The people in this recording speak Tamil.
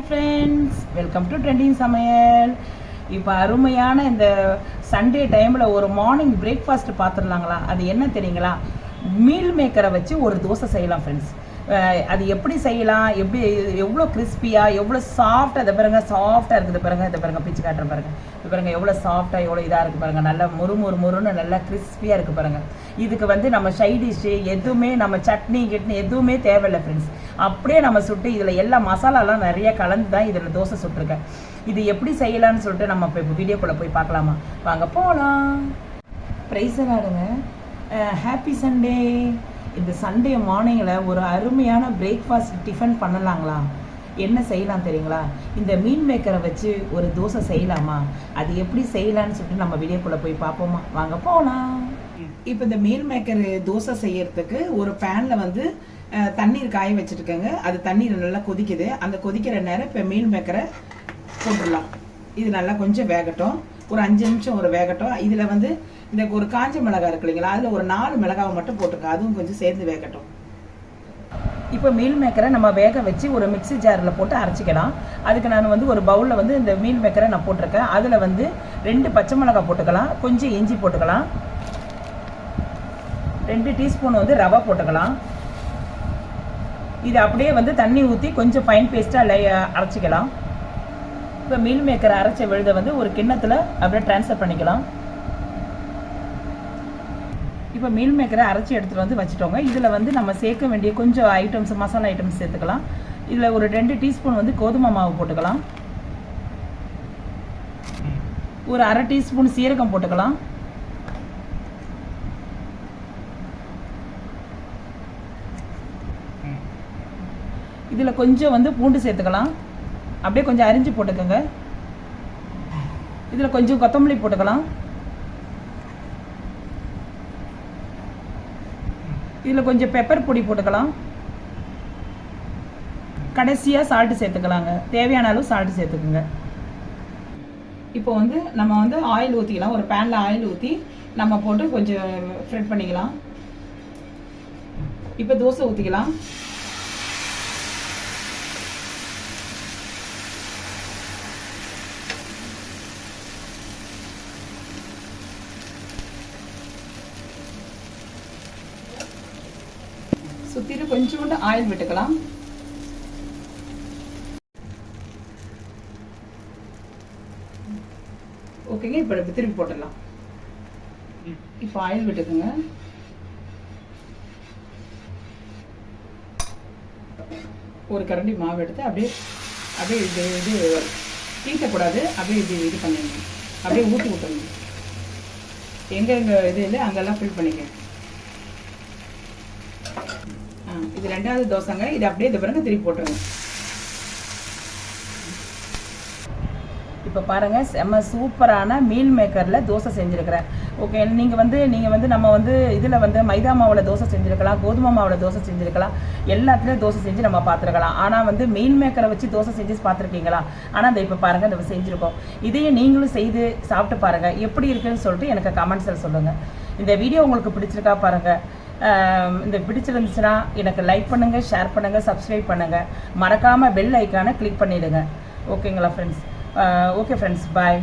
Hi friends welcome to trending சமையல் இப்போ அருமையான இந்த சண்டே டைமில் ஒரு மார்னிங் பிரேக்ஃபாஸ்ட் பார்த்துடலாங்களா? அது என்ன தெரியுங்களா? மீல் மேக்கரை வச்சு ஒரு தோசை செய்யலாம் ஃப்ரெண்ட்ஸ் அது எப்படி செய்யலாம்? எப்படி எவ்வளோ கிறிஸ்பியாக எவ்வளோ சாஃப்டாக இதை பாருங்க சாஃப்டாக இருக்குது பாருங்க இதை பாருங்க பிச்சு காட்டுற பாருங்க. இது பாருங்க எவ்வளோ சாஃப்டாக எவ்வளோ இதாக இருக்குது பாருங்க. நல்லா முறு முறு முறுன்னு நல்லா கிறிஸ்பியாக இருக்குது பாருங்க. இதுக்கு வந்து நம்ம சைடிஷ்ஷு எதுவுமே நம்ம சட்னி கிட்னி எதுவுமே தேவையில்லை ஃப்ரெண்ட்ஸ் அப்படியே நம்ம சுட்டு இதில் எல்லா மசாலாலாம் நிறைய கலந்து தான் இதில் தோசை சுட்டிருக்கேன். இது எப்படி செய்யலாம்னு சொல்லிட்டு நம்ம இப்போ வீடியோக்குள்ளே போய் பார்க்கலாமா? வாங்க போகலாம் ப்ரைஸ் ஆடுங்க ஹாப்பி சண்டே இந்த சண்டே மார்னிங்கில் ஒரு அருமையான பிரேக்ஃபாஸ்ட் டிஃபன் பண்ணலாங்களா? என்ன செய்யலாம் தெரியுங்களா? இந்த மீன் மேக்கரை வச்சு ஒரு தோசை செய்யலாமா? அது எப்படி செய்யலான்னு சொல்லிட்டு நம்ம வீடியோக்குள்ளே போய் பார்ப்போமா? வாங்க போகலாம் இப்போ இந்த மீன் மேக்கர் தோசை செய்யறதுக்கு ஒரு பேனில் வந்து தண்ணீர் காய வச்சுருக்கேங்க. அது தண்ணீர் நல்லா கொதிக்குது. அந்த கொதிக்கிற நேரம் இப்போ மீன் மேக்கரை போட்டுடலாம். இது நல்லா கொஞ்சம் வேகட்டும். ஒரு அஞ்சு நிமிஷம் ஒரு வேகட்டும். இதில் வந்து இந்த ஒரு காஞ்ச மிளகாய் இருக்கு இல்லைங்களா? அதில் ஒரு நாலு மிளகாவை மட்டும் போட்டுருங்க அதுவும் கொஞ்சம் சேர்ந்து வேகட்டும். இப்போ மீல் மேக்கரை நம்ம வேக வச்சு ஒரு மிக்ஸி ஜாரில் போட்டு அரைச்சிக்கலாம். அதுக்கு நான் வந்து ஒரு பவுலில் வந்து இந்த மீல் மேக்கரை நான் போட்டிருக்கேன். அதில் வந்து ரெண்டு பச்சை மிளகாய் போட்டுக்கலாம். கொஞ்சம் இஞ்சி போட்டுக்கலாம். ரெண்டு டீஸ்பூன் வந்து ரவை போட்டுக்கலாம். இது அப்படியே வந்து தண்ணி ஊற்றி கொஞ்சம் ஃபைன் பேஸ்ட்டாக அரைச்சிக்கலாம். இப்போ மீல் மேக்கர் அரைச்ச விழுதை வந்து ஒரு கிண்ணத்தில் அப்படியே ட்ரான்ஸ்ஃபர் பண்ணிக்கலாம். இப்போ மீல் மேக்கரை அரைச்சி எடுத்துகிட்டு வந்து வச்சுட்டோங்க. இதில் வந்து நம்ம சேர்க்க வேண்டிய கொஞ்சம் ஐட்டம்ஸ் மசாலா ஐட்டம்ஸ் சேர்த்துக்கலாம். இதில் ஒரு ரெண்டு டீஸ்பூன் வந்து கோதுமை மாவு போட்டுக்கலாம். ஒரு அரை டீஸ்பூன் சீரகம் போட்டுக்கலாம். இதில் கொஞ்சம் வந்து பூண்டு சேர்த்துக்கலாம். அப்படியே கொஞ்சம் அரிஞ்சு போட்டுக்கோங்க. இதில் கொஞ்சம் கொத்தமல்லி போட்டுக்கலாம். இதில் கொஞ்சம் பெப்பர் பொடி போட்டுக்கலாம். கடைசியாக சால்ட்டு சேர்த்துக்கலாங்க. தேவையான அளவு சால்ட்டு சேர்த்துக்குங்க. இப்போ வந்து நம்ம வந்து ஆயில் ஊற்றிக்கலாம் ஒரு பேனில் ஆயில் ஊற்றி நம்ம போட்டு கொஞ்சம் ஃப்ரெட் பண்ணிக்கலாம். இப்போ தோசை ஊற்றிக்கலாம் சுற்றிலும் கொஞ்சோண்டு ஆயில் விட்டுக்கலாம். ஓகேங்க இப்போ திருப்பி போட்டுடலாம். இப்போ ஆயில் விட்டுக்குங்க. ஒரு கரண்டி மாவு எடுத்து அப்படியே அப்படியே இது இது தீட்டக்கூடாது அப்படியே இது இது பண்ணிடுங்க அப்படியே ஊற்றி விட்டுருங்க எங்கே எங்கே இது இல்லை அங்கெல்லாம் ஃபில் பண்ணிக்கங்க. இது ரெண்டாவது தோசைங்க. இது அப்படியே இந்த பிறகு திருப்பி போட்டுருங்க. இப்போ பாருங்கள் செம்ம சூப்பரான மீல் மேக்கரில் தோசை செஞ்சுருக்கிறேன். ஓகே நீங்கள் வந்து நீங்கள் வந்து நம்ம வந்து இதில் வந்து மைதா மாவில் தோசை செஞ்சுருக்கலாம் கோதுமை மாவில் தோசை செஞ்சுருக்கலாம் எல்லாத்துலேயும் தோசை செஞ்சு நம்ம பார்த்துருக்கலாம். ஆனால் வந்து மீல் மேக்கரை வச்சு தோசை செஞ்சு பார்த்துருக்கீங்களா? ஆனால் இந்த இப்போ பாருங்கள் நம்ம செஞ்சுருக்கோம். இதையும் நீங்களும் செய்து சாப்பிட்டு பாருங்கள் எப்படி இருக்குன்னு சொல்லிட்டு எனக்கு கமெண்ட்ஸில் சொல்லுங்கள் இந்த வீடியோ உங்களுக்கு பிடிச்சிருக்கா பாருங்கள் இந்த பிடிச்சிருந்துச்சுன்னா எனக்கு லைக் பண்ணுங்கள் ஷேர் பண்ணுங்கள் சப்ஸ்கிரைப் பண்ணுங்கள் மறக்காமல் பெல் ஐக்கானை கிளிக் பண்ணிவிடுங்க ஓகேங்களா ஃப்ரெண்ட்ஸ் ஓகே ஃப்ரெண்ட்ஸ் பாய்